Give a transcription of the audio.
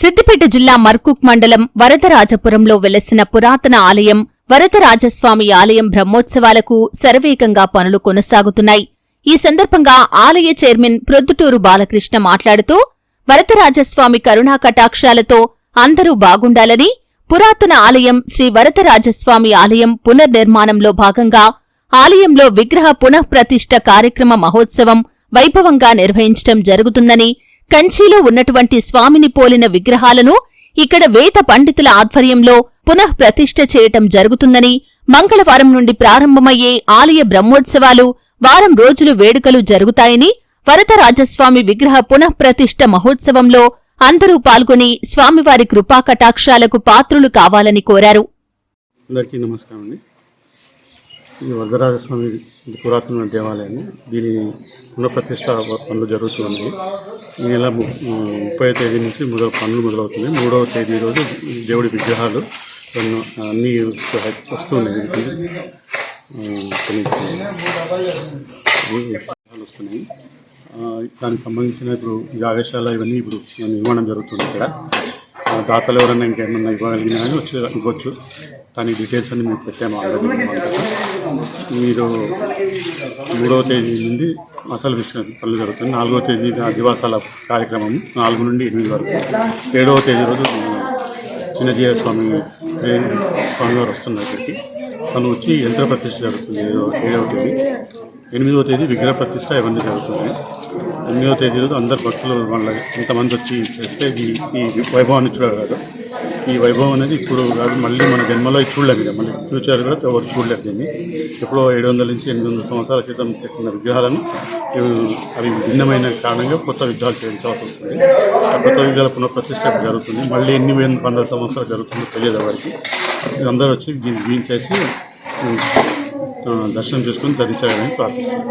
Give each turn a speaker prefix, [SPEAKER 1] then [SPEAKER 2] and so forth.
[SPEAKER 1] సిద్దిపేట జిల్లా మర్కుక్ మండలం వరదరాజపురంలో వెలసిన పురాతన ఆలయం వరదరాజస్వామి ఆలయం బ్రహ్మోత్సవాలకు శరవేగంగా పనులు కొనసాగుతున్నాయి. ఈ సందర్భంగా ఆలయ చైర్మన్ ప్రొద్దుటూరు బాలకృష్ణ మాట్లాడుతూ వరదరాజస్వామి కరుణా కటాక్షాలతో అందరూ బాగుండాలని పురాతన ఆలయం శ్రీ వరదరాజస్వామి ఆలయం పునర్నిర్మాణంలో భాగంగా ఆలయంలో విగ్రహ పునఃప్రతిష్ఠ కార్యక్రమ మహోత్సవం వైభవంగా నిర్వహించడం జరుగుతుందని కంచీలో ఉన్నటువంటి స్వామిని పోలిన విగ్రహాలను ఇక్కడ వేద పండితుల ఆధ్వర్యంలో పునఃప్రతిష్ఠ చేయటం జరుగుతుందని మంగళవారం నుండి ప్రారంభమయ్యే ఆలయ బ్రహ్మోత్సవాలు వారం రోజులు వేడుకలు జరుగుతాయని వరదరాజస్వామి విగ్రహ పునఃప్రతిష్ఠ మహోత్సవంలో అందరూ పాల్గొని స్వామివారి కృపాకటాక్షాలకు పాత్రులు కావాలని కోరారు.
[SPEAKER 2] అందరికీ నమస్కారం అండి. ఇది వరదరాజస్వామి పురాతన దేవాలయం దీని పునఃప్రతిష్ట పనులు జరుగుతుంది ఈ నెల ము- ముప్పై తేదీ నుంచి మొదలు పనులు మొదలవుతున్నాయి. మూడవ తేదీ రోజు దేవుడి విగ్రహాలు కొన్ని అన్నీ వస్తున్నాయి. విగ్రహాలు వస్తున్నాయి. దానికి సంబంధించిన ఇప్పుడు యాగశాల ఇవన్నీ ఇప్పుడు నిర్మాణం జరుగుతుంది ఇక్కడ. దాతలు ఎవరైనా ఇంకేమన్నా ఇవ్వగలిగినా కానీ వచ్చి ఇవ్వచ్చు. దాని డీటెయిల్స్ అన్ని మీకు పెట్టాము ఆల్రెడీ మీరు మూడవ తేదీ నుండి అసలు విషయం పనులు జరుగుతుంది. నాలుగవ తేదీ దివాసాల కార్యక్రమం నాలుగు నుండి ఎనిమిది వరకు. ఏడవ తేదీ రోజు చిన్నజీవ స్వామి స్వామి వారు వస్తున్నారు ఇక్కడికి. తను వచ్చి యంత్ర ప్రతిష్ఠ జరుగుతుంది. ఏడవ ఏడవ తేదీ. ఎనిమిదవ తేదీ విగ్రహ ప్రతిష్ట ఇవన్నీ జరుగుతున్నాయి ఎనిమిదవ తేదీ రోజు అందరు భక్తులు వాళ్ళ ఇంతమంది వచ్చి చేస్తే ఈ ఈ వైభవాన్ని చూడగలరు. ఈ వైభవం అనేది ఇప్పుడు కాదు మళ్ళీ మన జన్మలో చూడలేము ఇక మళ్ళీ ఫ్యూచర్ కూడా ఎవరు చూడలేదు దీన్ని. ఎప్పుడో ఏడు వందల నుంచి ఎనిమిది వందల సంవత్సరాల క్రితం పెట్టిన విగ్రహాలను అవి భిన్నమైన కారణంగా కొత్త విగ్రహాలు చేయించాల్సి వస్తుంది. ఆ కొత్త విగ్రహాల పునఃప్రతిష్ట జరుగుతుంది. మళ్ళీ ఎన్ని వేల వందల సంవత్సరాలు జరుగుతుందో తెలియదు వారికి అందరూ వచ్చి దీన్ని చేసి దర్శనం చేసుకొని ధరించాలని ప్రార్థిస్తున్నాం.